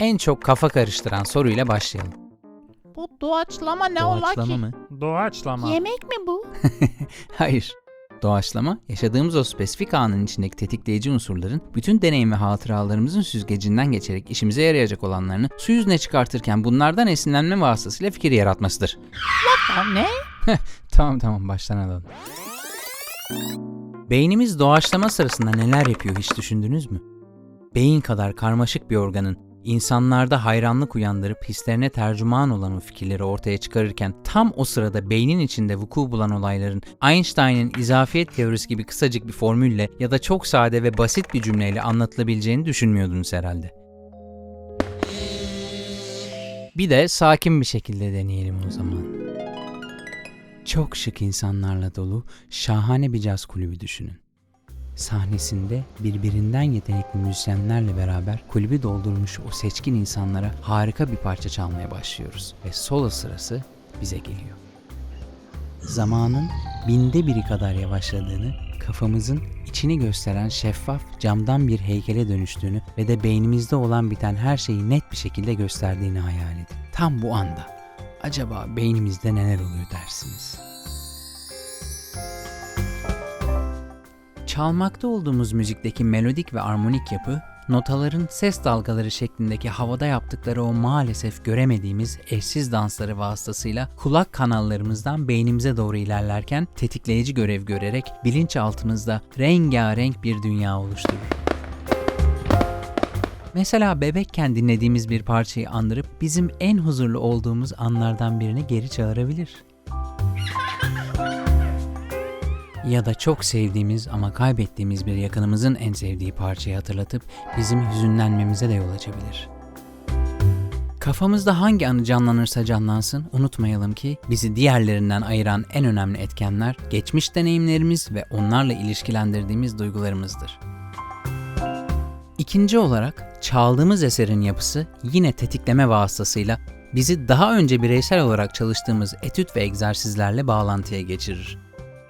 en çok kafa karıştıran soruyla başlayalım. Bu doğaçlama ne ola Doğaçlama ki? mı? Doğaçlama. Yemek mi bu? Hayır. Doğaçlama, yaşadığımız o spesifik anın içindeki tetikleyici unsurların bütün deneyim ve hatıralarımızın süzgecinden geçerek işimize yarayacak olanlarını su yüzüne çıkartırken bunlardan esinlenme vasıtasıyla fikir yaratmasıdır. Ya ne? Tamam tamam baştan alalım. Beynimiz doğaçlama sırasında neler yapıyor hiç düşündünüz mü? Beyin kadar karmaşık bir organın insanlarda hayranlık uyandırıp hislerine tercüman olan o fikirleri ortaya çıkarırken tam o sırada beynin içinde vuku bulan olayların Einstein'ın izafiyet teorisi gibi kısacık bir formülle ya da çok sade ve basit bir cümleyle anlatılabileceğini düşünmüyordunuz herhalde. Bir de sakin bir şekilde deneyelim o zaman. Çok şık insanlarla dolu şahane bir caz kulübü düşünün. Sahnesinde birbirinden yetenekli müzisyenlerle beraber kulübü doldurmuş o seçkin insanlara harika bir parça çalmaya başlıyoruz ve solo sırası bize geliyor. Zamanın binde biri kadar yavaşladığını, kafamızın içini gösteren şeffaf camdan bir heykele dönüştüğünü ve de beynimizde olan biten her şeyi net bir şekilde gösterdiğini hayal edin. Tam bu anda acaba beynimizde neler oluyor dersiniz? Çalmakta olduğumuz müzikteki melodik ve armonik yapı, notaların ses dalgaları şeklindeki havada yaptıkları o maalesef göremediğimiz eşsiz dansları vasıtasıyla kulak kanallarımızdan beynimize doğru ilerlerken tetikleyici görev görerek bilinçaltımızda rengarenk bir dünya oluşturur. Mesela bebekken dinlediğimiz bir parçayı andırıp bizim en huzurlu olduğumuz anlardan birini geri çağırabilir. Ya da çok sevdiğimiz ama kaybettiğimiz bir yakınımızın en sevdiği parçayı hatırlatıp bizim hüzünlenmemize de yol açabilir. Kafamızda hangi anı canlanırsa canlansın unutmayalım ki bizi diğerlerinden ayıran en önemli etkenler geçmiş deneyimlerimiz ve onlarla ilişkilendirdiğimiz duygularımızdır. İkinci olarak çaldığımız eserin yapısı yine tetikleme vasıtasıyla bizi daha önce bireysel olarak çalıştığımız etüt ve egzersizlerle bağlantıya geçirir.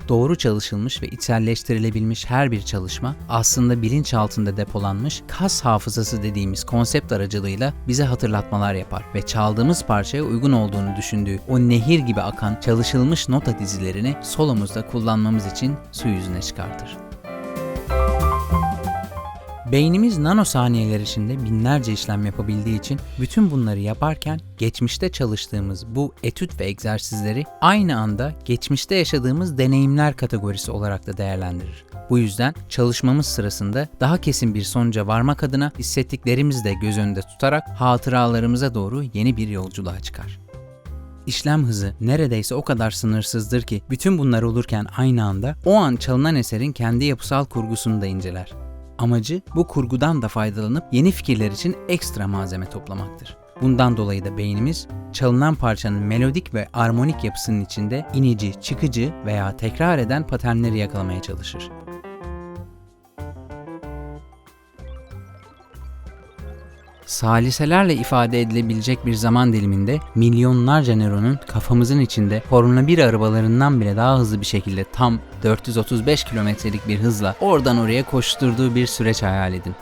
Doğru çalışılmış ve içselleştirilebilmiş her bir çalışma aslında bilinç altında depolanmış kas hafızası dediğimiz konsept aracılığıyla bize hatırlatmalar yapar ve çaldığımız parçaya uygun olduğunu düşündüğü o nehir gibi akan çalışılmış nota dizilerini solomuzda kullanmamız için su yüzüne çıkartır. Beynimiz nanosaniyeler içinde binlerce işlem yapabildiği için bütün bunları yaparken geçmişte çalıştığımız bu etüt ve egzersizleri aynı anda geçmişte yaşadığımız deneyimler kategorisi olarak da değerlendirir. Bu yüzden çalışmamız sırasında daha kesin bir sonuca varmak adına hissettiklerimizi de göz önünde tutarak hatıralarımıza doğru yeni bir yolculuğa çıkar. İşlem hızı neredeyse o kadar sınırsızdır ki bütün bunlar olurken aynı anda o an çalınan eserin kendi yapısal kurgusunu da inceler. Amacı bu kurgudan da faydalanıp yeni fikirler için ekstra malzeme toplamaktır. Bundan dolayı da beynimiz çalınan parçanın melodik ve armonik yapısının içinde inici, çıkıcı veya tekrar eden paternleri yakalamaya çalışır. Saliselerle ifade edilebilecek bir zaman diliminde milyonlarca nöronun kafamızın içinde Formula 1 arabalarından bile daha hızlı bir şekilde tam 435 kilometrelik bir hızla oradan oraya koşturduğu bir süreç hayal edin.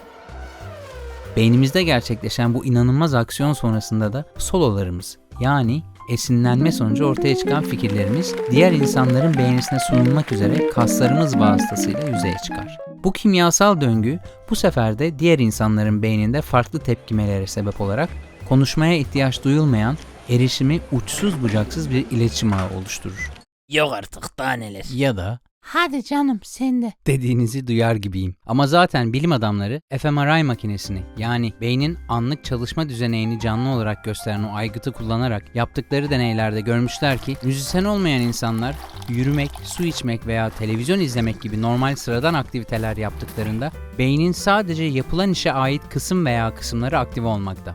Beynimizde gerçekleşen bu inanılmaz aksiyon sonrasında da sololarımız yani esinlenme sonucu ortaya çıkan fikirlerimiz diğer insanların beğenisine sunulmak üzere kaslarımız vasıtasıyla yüzeye çıkar. Bu kimyasal döngü bu sefer de diğer insanların beyninde farklı tepkimelere sebep olarak konuşmaya ihtiyaç duyulmayan, erişimi uçsuz bucaksız bir iletişim ağı oluşturur. Yok artık daha neler. Ya da Hadi canım sen de. dediğinizi duyar gibiyim. Ama zaten bilim adamları fMRI makinesini yani beynin anlık çalışma düzeneğini canlı olarak gösteren o aygıtı kullanarak yaptıkları deneylerde görmüşler ki müzisyen olmayan insanlar yürümek, su içmek veya televizyon izlemek gibi normal sıradan aktiviteler yaptıklarında beynin sadece yapılan işe ait kısım veya kısımları aktive olmakta.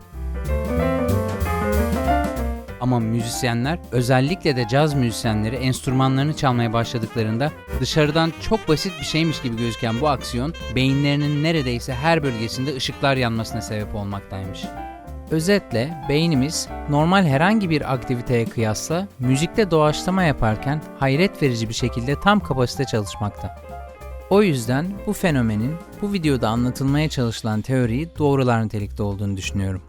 Ama müzisyenler, özellikle de caz müzisyenleri enstrümanlarını çalmaya başladıklarında dışarıdan çok basit bir şeymiş gibi gözüken bu aksiyon beyinlerinin neredeyse her bölgesinde ışıklar yanmasına sebep olmaktaymış. Özetle beynimiz normal herhangi bir aktiviteye kıyasla müzikte doğaçlama yaparken hayret verici bir şekilde tam kapasite çalışmakta. O yüzden bu fenomenin bu videoda anlatılmaya çalışılan teoriyi doğrular nitelikte olduğunu düşünüyorum.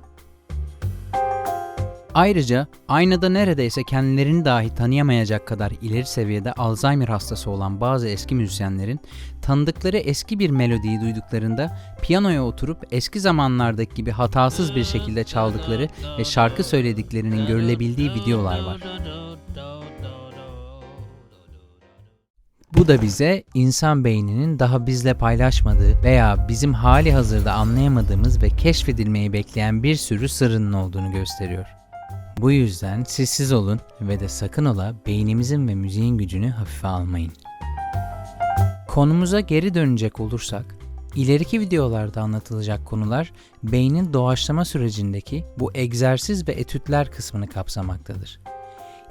Ayrıca aynada neredeyse kendilerini dahi tanıyamayacak kadar ileri seviyede Alzheimer hastası olan bazı eski müzisyenlerin tanıdıkları eski bir melodiyi duyduklarında piyanoya oturup eski zamanlardaki gibi hatasız bir şekilde çaldıkları ve şarkı söylediklerinin görülebildiği videolar var. Bu da bize insan beyninin daha bizle paylaşmadığı veya bizim hali hazırda anlayamadığımız ve keşfedilmeyi bekleyen bir sürü sırrının olduğunu gösteriyor. Bu yüzden sessiz olun ve de sakın ola beynimizin ve müziğin gücünü hafife almayın. Konumuza geri dönecek olursak, ileriki videolarda anlatılacak konular beynin doğaçlama sürecindeki bu egzersiz ve etütler kısmını kapsamaktadır.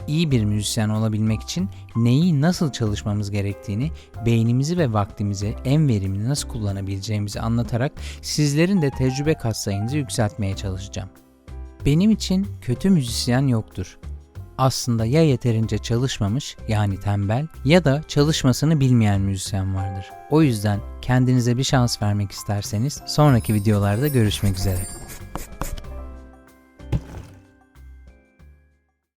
İyi bir müzisyen olabilmek için neyi nasıl çalışmamız gerektiğini, beynimizi ve vaktimizi en verimli nasıl kullanabileceğimizi anlatarak sizlerin de tecrübe katsayınızı yükseltmeye çalışacağım. Benim için kötü müzisyen yoktur. Aslında ya yeterince çalışmamış yani tembel ya da çalışmasını bilmeyen müzisyen vardır. O yüzden kendinize bir şans vermek isterseniz sonraki videolarda görüşmek üzere.